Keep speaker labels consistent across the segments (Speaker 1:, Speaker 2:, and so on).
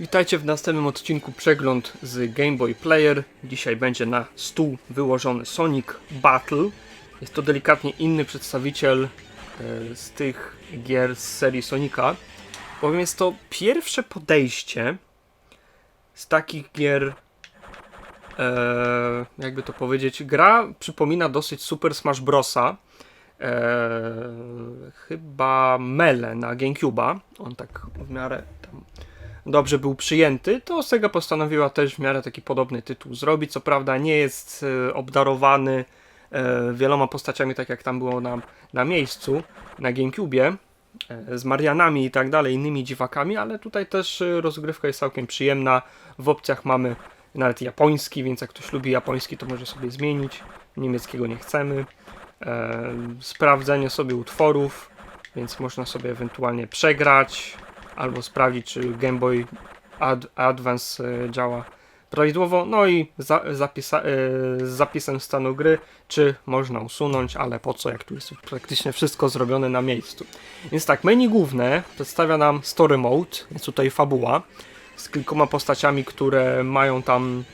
Speaker 1: Witajcie w następnym odcinku przegląd z Game Boy Player. Dzisiaj będzie na stół wyłożony Sonic Battle. Jest to delikatnie inny przedstawiciel e, z tych gier z serii Sonika, bowiem jest to pierwsze podejście z takich gier, e, jakby to powiedzieć, gra przypomina dosyć Super Smash Brosa. E, chyba Mele na Gamecube'a. On tak w miarę tam dobrze był przyjęty, to Sega postanowiła też w miarę taki podobny tytuł zrobić. Co prawda nie jest e, obdarowany e, wieloma postaciami, tak jak tam było na, na miejscu, na Gamecubie, e, z Marianami i tak dalej, innymi dziwakami, ale tutaj też rozgrywka jest całkiem przyjemna. W opcjach mamy nawet japoński, więc jak ktoś lubi japoński, to może sobie zmienić. Niemieckiego nie chcemy. Sprawdzenie sobie utworów, więc można sobie ewentualnie przegrać albo sprawdzić, czy Game Boy Ad Advance e, działa prawidłowo. No i za, zapisa, e, z zapisem stanu gry, czy można usunąć, ale po co, jak tu jest praktycznie wszystko zrobione na miejscu. Więc tak, menu główne przedstawia nam Story Mode, jest tutaj fabuła z kilkoma postaciami, które mają tam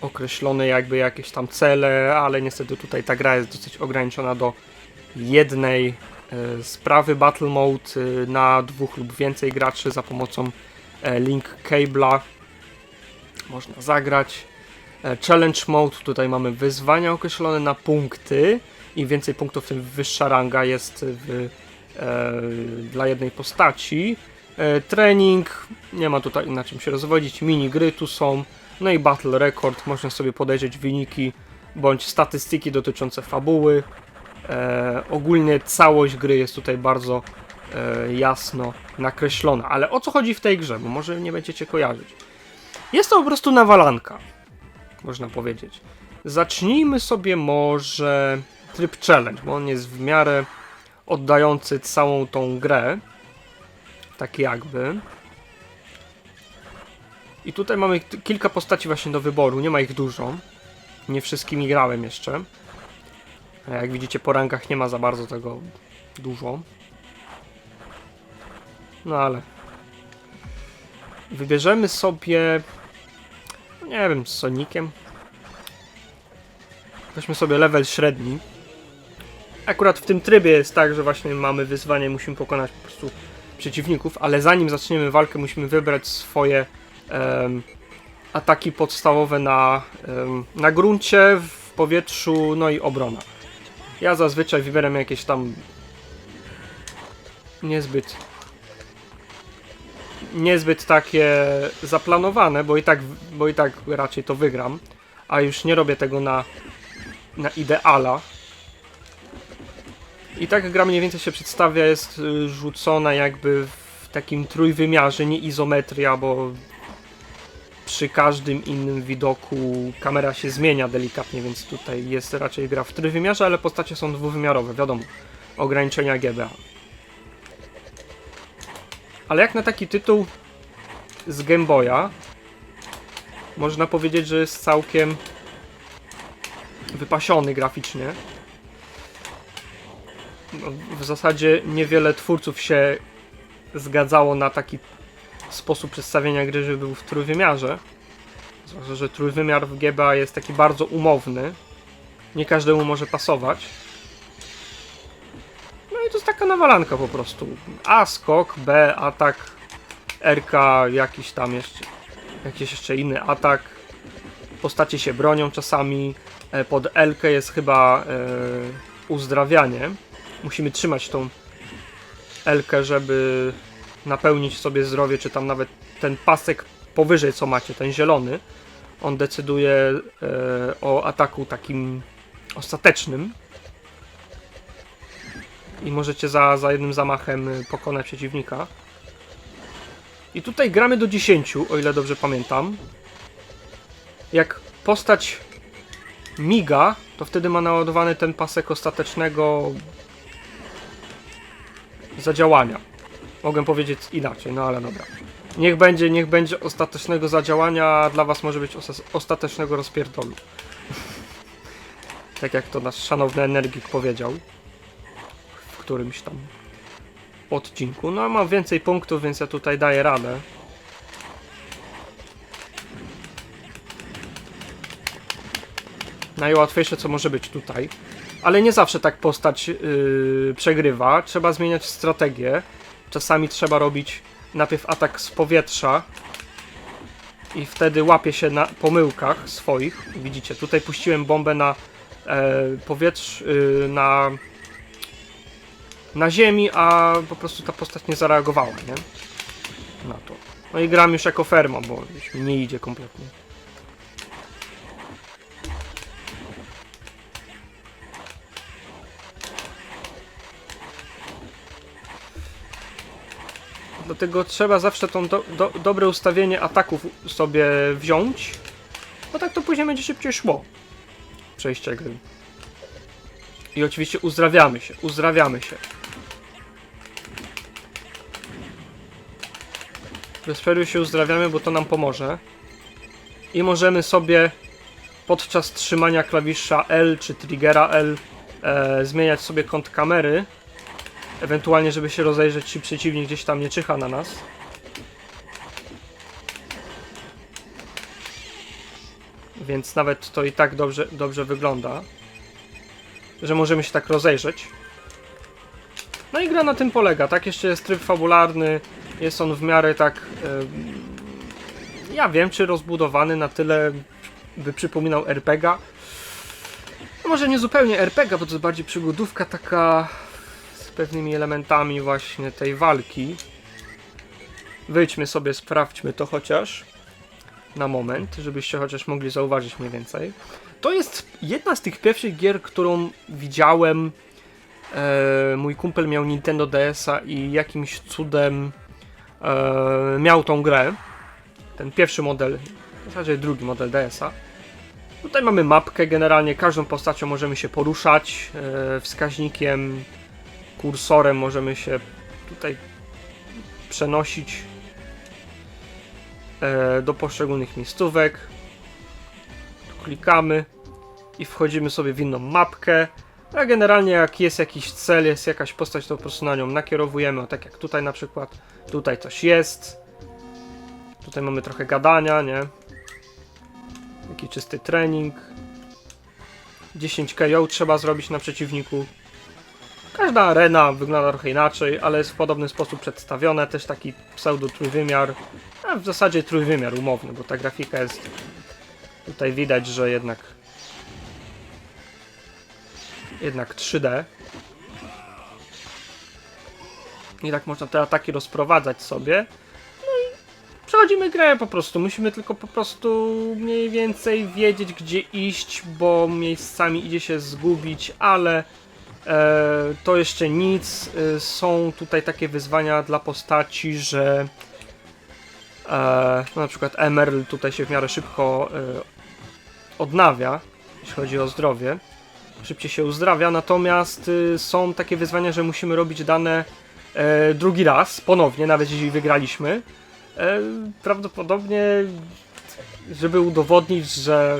Speaker 1: określone jakby jakieś tam cele, ale niestety tutaj ta gra jest dosyć ograniczona do jednej sprawy Battle Mode e, na dwóch lub więcej graczy za pomocą e, Link Cable'a można zagrać. E, Challenge Mode, tutaj mamy wyzwania określone na punkty. Im więcej punktów, tym wyższa ranga jest w, e, dla jednej postaci. E, nie ma tutaj na czym się rozwodzić. Mini gry tu są. No i Battle Record, można sobie podejrzeć wyniki bądź statystyki dotyczące fabuły. E, ogólnie całość gry jest tutaj bardzo e, jasno nakreślona. Ale o co chodzi w tej grze? Bo może nie będziecie kojarzyć. Jest to po prostu nawalanka, można powiedzieć. Zacznijmy sobie może tryb challenge, bo on jest w miarę oddający całą tą grę. Tak jakby. I tutaj mamy kilka postaci właśnie do wyboru, nie ma ich dużo. Nie wszystkimi grałem jeszcze. Jak widzicie po rankach nie ma za bardzo tego dużo. No ale wybierzemy sobie nie wiem, z Sonikiem. Weźmy sobie level średni. Akurat w tym trybie jest tak, że właśnie mamy wyzwanie, musimy pokonać po prostu przeciwników, ale zanim zaczniemy walkę, musimy wybrać swoje em, ataki podstawowe na, em, na gruncie, w powietrzu, no i obrona. Ja zazwyczaj wybieram jakieś tam niezbyt niezbyt takie zaplanowane, bo i tak, bo i tak raczej to wygram, a już nie robię tego na, na ideala. I tak gra mniej więcej się przedstawia, jest y, rzucona jakby w takim trójwymiarze, nie izometria, bo przy każdym innym widoku kamera się zmienia delikatnie, więc tutaj jest raczej gra w trójwymiarze, ale postacie są dwuwymiarowe, wiadomo, ograniczenia GBA. Ale jak na taki tytuł z Game Boya, można powiedzieć, że jest całkiem wypasiony graficznie. No, W zasadzie niewiele twórców się zgadzało na taki sposób przedstawienia gry, żeby był w trójwymiarze. Zwłaszcza, że trójwymiar w GBA jest taki bardzo umowny. Nie każdemu może pasować. No i to jest taka nawalanka po prostu. A skok, B atak, RK jakiś tam jeszcze, jakiś jeszcze inny atak. Postacie się bronią czasami. E, Pod L jest chyba e, uzdrawianie. Musimy trzymać tą L, żeby napełnić sobie zdrowie, czy tam nawet ten pasek powyżej co macie, ten zielony. On decyduje e, o ataku takim ostatecznym i możecie za, za jednym zamachem y, pokonać przeciwnika. I tutaj gramy do 10, o ile dobrze pamiętam. Jak postać miga, to wtedy ma naładowany ten pasek ostatecznego zadziałania. Mogę powiedzieć inaczej, no ale dobra. Niech będzie, niech będzie ostatecznego zadziałania, a dla was może być ostatecznego rozpierdolu. tak jak to nasz szanowny energik powiedział w którymś tam odcinku. No a mam więcej punktów, więc ja tutaj daję radę. Najłatwiejsze co może być tutaj. Ale nie zawsze tak postać yy, przegrywa. Trzeba zmieniać strategię. Czasami trzeba robić najpierw atak z powietrza. I wtedy łapie się na pomyłkach swoich. Widzicie, tutaj puściłem bombę na e, powietrz, y, na na ziemi, a po prostu ta postać nie zareagowała, nie? Na to. No i gram już jako ferma, bo już mi nie idzie kompletnie. Dlatego trzeba zawsze tą do, do, dobre ustawienie ataków sobie wziąć, bo tak to później będzie szybciej szło. Przejście gry. I oczywiście uzdrawiamy się, uzdrawiamy się. Bez przerwy się uzdrawiamy, bo to nam pomoże. I możemy sobie podczas trzymania klawisza L czy triggera L e, zmieniać sobie kąt kamery. Ewentualnie, żeby się rozejrzeć, czy przeciwnik gdzieś tam nie czyha na nas. Więc nawet to i tak dobrze, dobrze wygląda że możemy się tak rozejrzeć. No i gra na tym polega, tak? Jeszcze jest tryb fabularny, jest on w miarę tak. Yy, ja wiem, czy rozbudowany na tyle, by przypominał RPGa. No może nie zupełnie RPG, bo to jest bardziej przygodówka taka pewnymi elementami właśnie tej walki. Wyjdźmy sobie, sprawdźmy to chociaż na moment, żebyście chociaż mogli zauważyć mniej więcej. To jest jedna z tych pierwszych gier, którą widziałem. E, mój kumpel miał Nintendo DS-a i jakimś cudem e, miał tą grę. Ten pierwszy model, w zasadzie drugi model DS-a. Tutaj mamy mapkę, generalnie każdą postacią możemy się poruszać. E, wskaźnikiem, kursorem możemy się tutaj przenosić e, do poszczególnych miejscówek. Tu klikamy i wchodzimy sobie w inną mapkę. A generalnie jak jest jakiś cel, jest jakaś postać, to po prostu na nią nakierowujemy. O, tak jak tutaj na przykład. Tutaj coś jest. Tutaj mamy trochę gadania, nie? Taki czysty trening. 10 KO trzeba zrobić na przeciwniku. Każda arena wygląda trochę inaczej, ale jest w podobny sposób przedstawione. Też taki pseudo trójwymiar. A w zasadzie trójwymiar umowny, bo ta grafika jest. Tutaj widać, że jednak jednak 3D. I tak można te ataki rozprowadzać sobie. No i przechodzimy grę po prostu. Musimy tylko po prostu mniej więcej wiedzieć, gdzie iść, bo miejscami idzie się zgubić, ale to jeszcze nic. E, są tutaj takie wyzwania dla postaci, że e, no na przykład Emerl tutaj się w miarę szybko e, odnawia, jeśli chodzi o zdrowie szybciej się uzdrawia, natomiast y, są takie wyzwania, że musimy robić dane e, drugi raz, ponownie, nawet jeśli wygraliśmy. E, prawdopodobnie, żeby udowodnić, że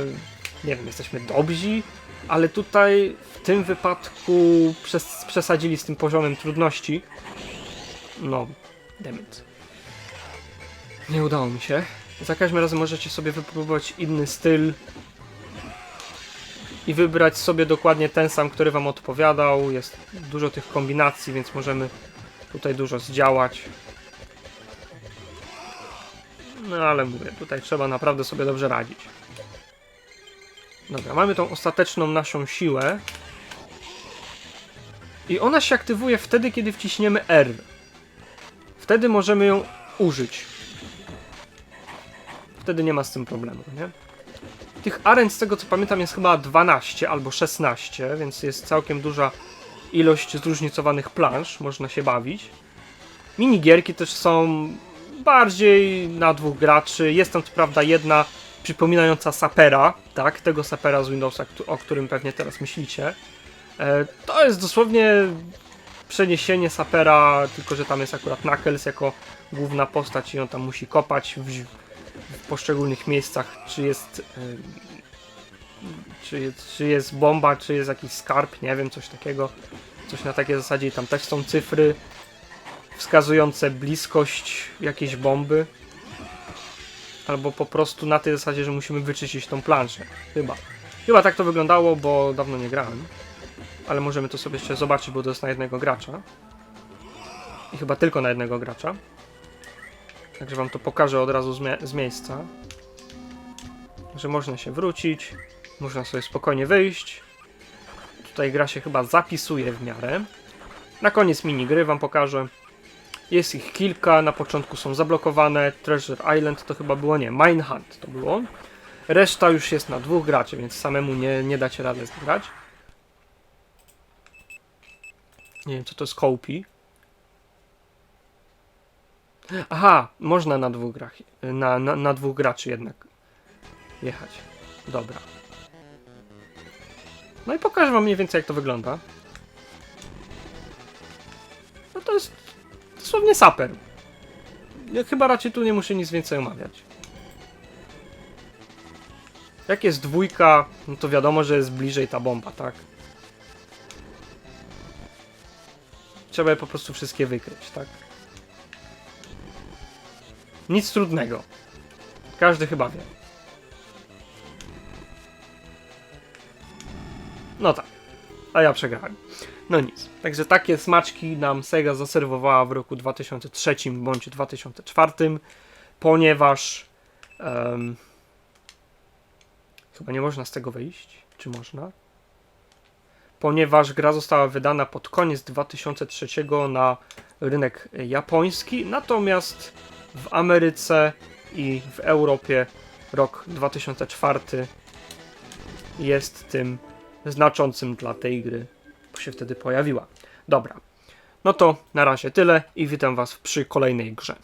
Speaker 1: nie wiem, jesteśmy dobrzy, ale tutaj w tym wypadku przes przesadzili z tym poziomem trudności. No, dammit. Nie udało mi się. Za każdym razem możecie sobie wypróbować inny styl, i wybrać sobie dokładnie ten sam, który Wam odpowiadał. Jest dużo tych kombinacji, więc możemy tutaj dużo zdziałać. No ale mówię, tutaj trzeba naprawdę sobie dobrze radzić. Dobra, mamy tą ostateczną naszą siłę. I ona się aktywuje wtedy, kiedy wciśniemy R. Wtedy możemy ją użyć. Wtedy nie ma z tym problemu, nie? Tych aren, z tego co pamiętam, jest chyba 12 albo 16, więc jest całkiem duża ilość zróżnicowanych plansz, można się bawić. Minigierki też są bardziej na dwóch graczy. Jest tam co prawda jedna przypominająca sapera, tak, tego sapera z Windowsa, o którym pewnie teraz myślicie. E, to jest dosłownie przeniesienie sapera, tylko że tam jest akurat Knuckles jako główna postać i on tam musi kopać w, w poszczególnych miejscach, czy jest, czy jest, czy jest bomba, czy jest jakiś skarb, nie wiem, coś takiego. Coś na takiej zasadzie i tam też są cyfry wskazujące bliskość jakiejś bomby. Albo po prostu na tej zasadzie, że musimy wyczyścić tą planszę. Chyba. Chyba tak to wyglądało, bo dawno nie grałem. Ale możemy to sobie jeszcze zobaczyć, bo to jest na jednego gracza. I chyba tylko na jednego gracza. Także wam to pokażę od razu z, z miejsca. Że można się wrócić. Można sobie spokojnie wyjść. Tutaj gra się chyba zapisuje w miarę. Na koniec minigry wam pokażę. Jest ich kilka, na początku są zablokowane. Treasure Island to chyba było, nie, Minehunt to było. Reszta już jest na dwóch graczy, więc samemu nie, nie dacie rady zgrać. Nie wiem, co to jest Kopi. Aha, można na dwóch grach, na, na, na dwóch graczy jednak jechać. Dobra. No i pokażę wam mniej więcej jak to wygląda. No to jest dosłownie saper. Ja chyba raczej tu nie muszę nic więcej omawiać. Jak jest dwójka, no to wiadomo, że jest bliżej ta bomba, tak? Trzeba je po prostu wszystkie wykryć, tak? Nic trudnego. Każdy chyba wie. No tak. A ja przegrałem. No nic. Także takie smaczki nam Sega zaserwowała w roku 2003 bądź 2004, ponieważ em, chyba nie można z tego wyjść. Czy można? Ponieważ gra została wydana pod koniec 2003 na rynek japoński, natomiast w Ameryce i w Europie rok 2004 jest tym znaczącym dla tej gry, się wtedy pojawiła. Dobra, no to na razie tyle i witam Was przy kolejnej grze.